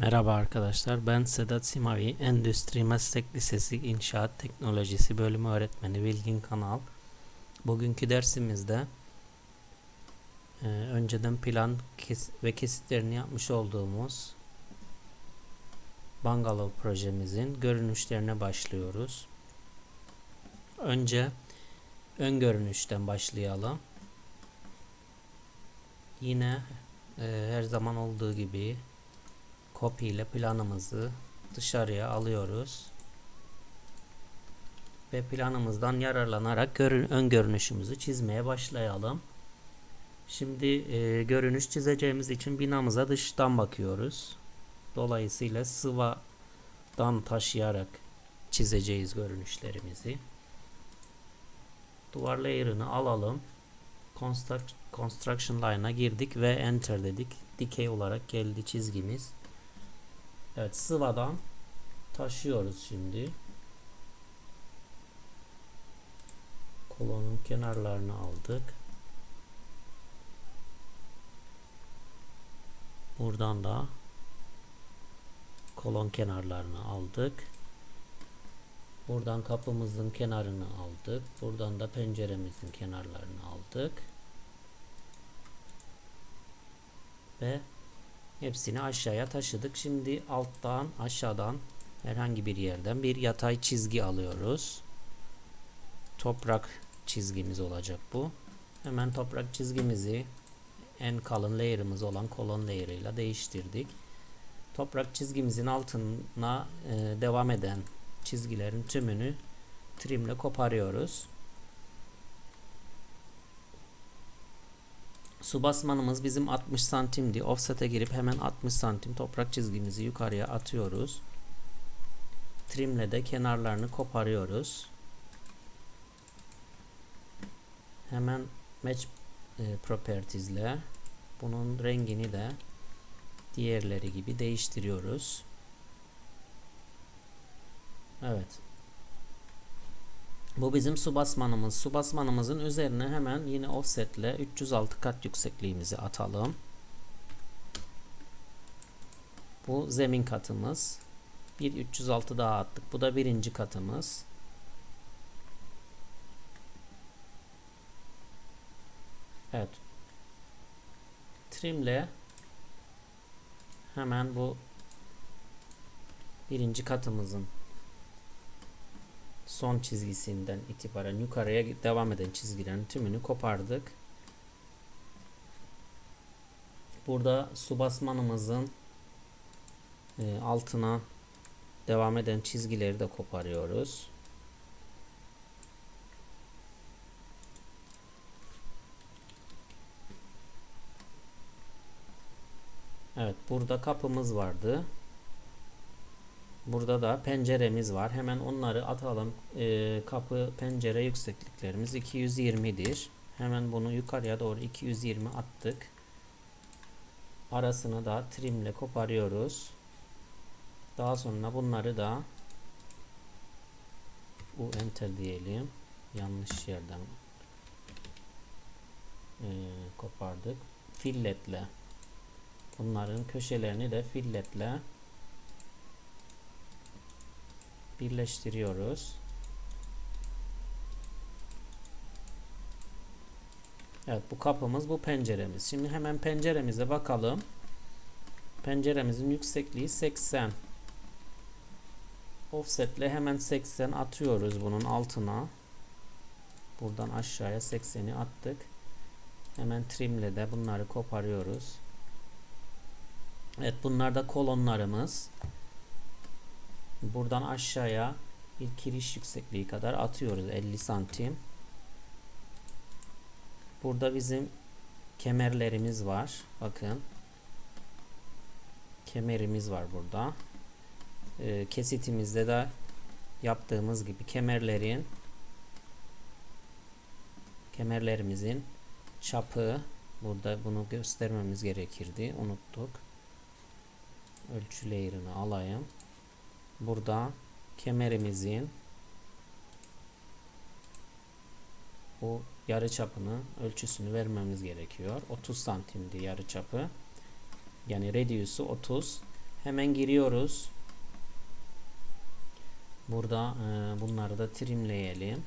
Merhaba arkadaşlar, ben Sedat Simavi, Endüstri Meslek Lisesi İnşaat Teknolojisi Bölümü Öğretmeni Bilgin Kanal. Bugünkü dersimizde e, önceden plan kes ve kesitlerini yapmış olduğumuz Bangalov projemizin görünüşlerine başlıyoruz. Önce ön görünüşten başlayalım. Yine e, her zaman olduğu gibi copy ile planımızı dışarıya alıyoruz. Ve planımızdan yararlanarak ön görünüşümüzü çizmeye başlayalım. Şimdi e, görünüş çizeceğimiz için binamıza dıştan bakıyoruz. Dolayısıyla sıvadan taşıyarak çizeceğiz görünüşlerimizi. Duvar layer'ını alalım. Construct, construction line'a girdik ve enter dedik. Dikey olarak geldi çizgimiz. Evet sıvadan taşıyoruz şimdi. Kolonun kenarlarını aldık. Buradan da kolon kenarlarını aldık. Buradan kapımızın kenarını aldık. Buradan da penceremizin kenarlarını aldık. Ve Hepsini aşağıya taşıdık. Şimdi alttan aşağıdan herhangi bir yerden bir yatay çizgi alıyoruz. Toprak çizgimiz olacak bu. Hemen toprak çizgimizi en kalın layer'ımız olan kolon layer ile değiştirdik. Toprak çizgimizin altına e, devam eden çizgilerin tümünü trimle koparıyoruz. Su basmanımız bizim 60 santimdi. Offset'e girip hemen 60 santim toprak çizgimizi yukarıya atıyoruz. Trimle de kenarlarını koparıyoruz. Hemen match e, properties ile bunun rengini de diğerleri gibi değiştiriyoruz. Evet. Bu bizim su basmanımız. Su basmanımızın üzerine hemen yine offset ile 306 kat yüksekliğimizi atalım. Bu zemin katımız. Bir 306 daha attık. Bu da birinci katımız. Evet. Trimle hemen bu birinci katımızın son çizgisinden itibaren yukarıya devam eden çizgilerin tümünü kopardık. Burada su basmanımızın e, altına devam eden çizgileri de koparıyoruz. Evet burada kapımız vardı. Burada da penceremiz var. Hemen onları atalım. Ee, kapı pencere yüksekliklerimiz 220'dir. Hemen bunu yukarıya doğru 220 attık. Arasını da trimle koparıyoruz. Daha sonra bunları da bu enter diyelim. Yanlış yerden e, kopardık. Filletle. Bunların köşelerini de filletle birleştiriyoruz. Evet bu kapımız bu penceremiz. Şimdi hemen penceremize bakalım. Penceremizin yüksekliği 80. Offsetle hemen 80 atıyoruz bunun altına. Buradan aşağıya 80'i attık. Hemen trimle de bunları koparıyoruz. Evet bunlar da kolonlarımız buradan aşağıya bir kiriş yüksekliği kadar atıyoruz 50 santim. Burada bizim kemerlerimiz var. Bakın. Kemerimiz var burada. Ee, kesitimizde de yaptığımız gibi kemerlerin kemerlerimizin çapı burada bunu göstermemiz gerekirdi. Unuttuk. Ölçü layer'ını alayım burada kemerimizin bu yarı çapını ölçüsünü vermemiz gerekiyor. 30 santimdi yarı çapı. Yani radius'u 30. Hemen giriyoruz. Burada e, bunları da trimleyelim.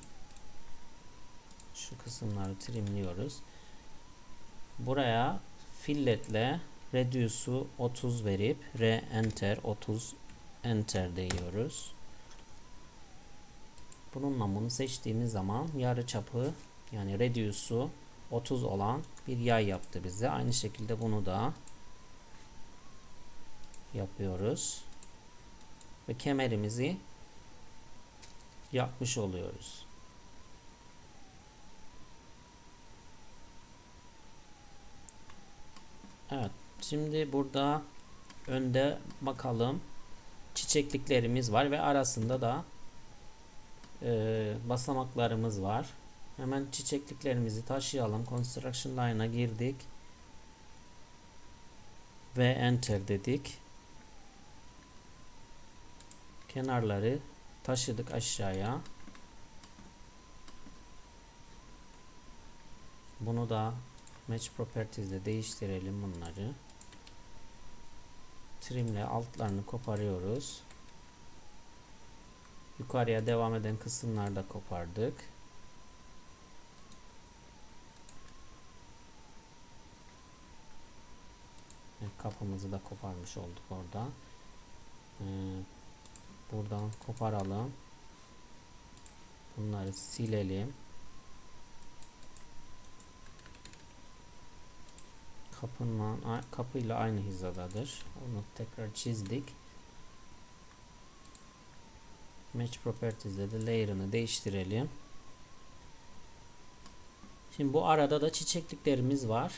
Şu kısımları trimliyoruz. Buraya filletle reduce'u 30 verip re enter 30 enter diyoruz. Bununla bunu seçtiğimiz zaman yarı çapı yani reduce'u 30 olan bir yay yaptı bize. Aynı şekilde bunu da yapıyoruz. Ve kemerimizi yapmış oluyoruz. Evet. Şimdi burada önde bakalım çiçekliklerimiz var ve arasında da e, basamaklarımız var. Hemen çiçekliklerimizi taşıyalım. Construction line'a girdik. Ve enter dedik. Kenarları taşıdık aşağıya. Bunu da Match Properties ile değiştirelim bunları. Trim ile altlarını koparıyoruz. Yukarıya devam eden kısımları da kopardık. Kapımızı da koparmış olduk orada. Ee, buradan koparalım. Bunları silelim. Kapınla, kapıyla aynı hizadadır. Onu tekrar çizdik. Match Properties'de de layer'ını değiştirelim. Şimdi bu arada da çiçekliklerimiz var.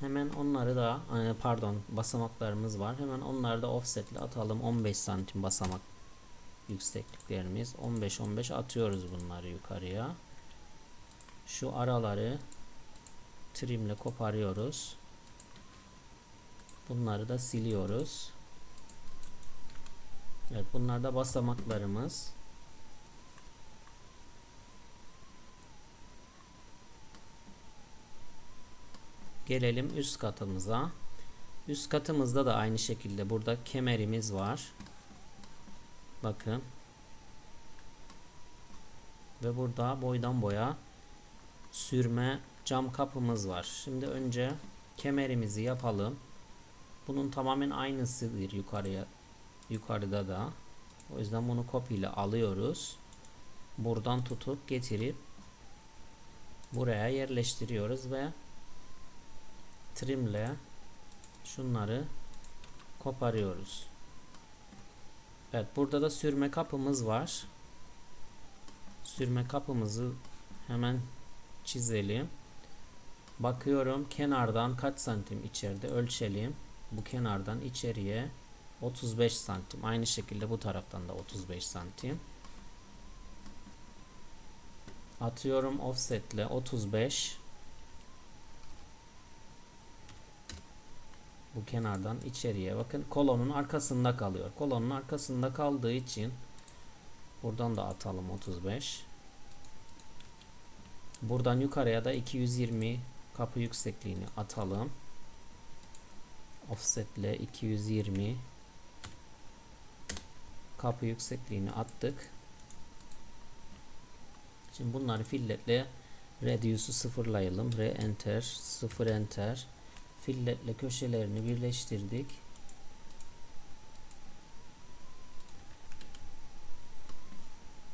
Hemen onları da e, pardon basamaklarımız var. Hemen onları da offsetle atalım. 15 santim basamak yüksekliklerimiz. 15-15 atıyoruz bunları yukarıya. Şu araları trimle koparıyoruz. Bunları da siliyoruz. Evet bunlar da basamaklarımız. Gelelim üst katımıza. Üst katımızda da aynı şekilde burada kemerimiz var. Bakın. Ve burada boydan boya sürme cam kapımız var. Şimdi önce kemerimizi yapalım. Bunun tamamen aynısıdır yukarıya yukarıda da. O yüzden bunu kopyayla alıyoruz. Buradan tutup getirip buraya yerleştiriyoruz ve trimle şunları koparıyoruz. Evet burada da sürme kapımız var. Sürme kapımızı hemen çizelim. Bakıyorum kenardan kaç santim içeride ölçelim. Bu kenardan içeriye 35 santim. Aynı şekilde bu taraftan da 35 santim. Atıyorum offsetle 35. Bu kenardan içeriye bakın kolonun arkasında kalıyor. Kolonun arkasında kaldığı için buradan da atalım 35. Buradan yukarıya da 220 kapı yüksekliğini atalım. Offsetle 220 kapı yüksekliğini attık. Şimdi bunları filletle reduce'u sıfırlayalım. Re enter, sıfır enter. Filletle köşelerini birleştirdik.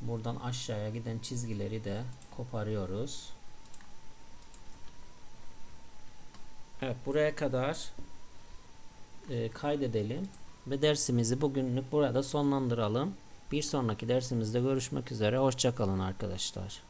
Buradan aşağıya giden çizgileri de koparıyoruz. Evet buraya kadar e, kaydedelim ve dersimizi bugünlük burada sonlandıralım. Bir sonraki dersimizde görüşmek üzere. Hoşçakalın arkadaşlar.